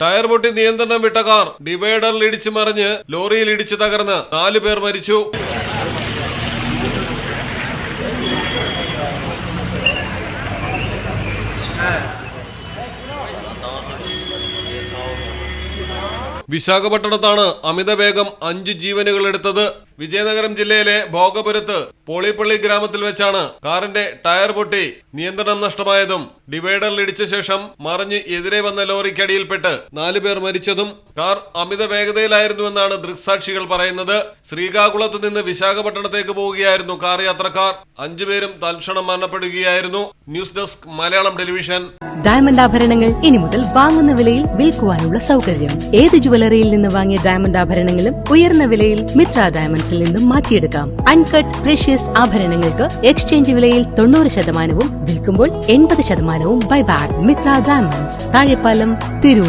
Tyre പൊട്ടി നിയന്ത്രണം വിട്ട കാർ ഡിവൈഡറിൽ ഇടിച്ചു മറിഞ്ഞ് ലോറിയിൽ ഇടിച്ചു തകർന്ന് നാലു പേർ മരിച്ചു. വിശാഖപട്ടണത്താണ് അമിതവേഗം അഞ്ച് ജീവനുകൾ എടുത്തത്. വിജയനഗരം ജില്ലയിലെ ഭോഗപുരത്ത് പോളിപ്പള്ളി ഗ്രാമത്തിൽ വെച്ചാണ് കാറിന്റെ ടയർ പൊട്ടി നിയന്ത്രണം നഷ്ടമായതും ഡിവൈഡറിൽ ഇടിച്ച ശേഷം മറിഞ്ഞ് എതിരെ വന്ന ലോറിക്കടിയിൽപ്പെട്ട് നാലു പേർ മരിച്ചതും കാർ അമിത വേഗതയിലായിരുന്നുവെന്നാണ് ദൃക്സാക്ഷികൾ പറയുന്നത്. ശ്രീകാകുളത്ത് നിന്ന് വിശാഖപട്ടണത്തേക്ക് പോവുകയായിരുന്നു കാർ യാത്രക്കാർ. അഞ്ചുപേരും തൽക്ഷണം മരണപ്പെടുകയായിരുന്നു. News desk Malayalam television. Diamond ആഭരണങ്ങൾ ഇനി മുതൽ വാങ്ങുന്ന വിലയിൽ വിൽക്കുവാനുള്ള സൗകര്യം. ഏത് ജുവലറിയിൽ നിന്ന് വാങ്ങിയ ഡയമണ്ട് ആഭരണങ്ങളും ഉയർന്ന വിലയിൽ മിത്ര ഡയമണ്ട്സിൽ നിന്നും മാറ്റിയെടുക്കാം. അൺകട്ട് പ്രഷ്യസ് ആഭരണങ്ങൾക്ക് എക്സ്ചേഞ്ച് വിലയിൽ തൊണ്ണൂറ് ശതമാനവും വിൽക്കുമ്പോൾ എൺപത് ശതമാനവും ബൈബാക്ക് മിത്ര ഡയമണ്ട്സ്. താഴെപ്പാലം തിരൂർ.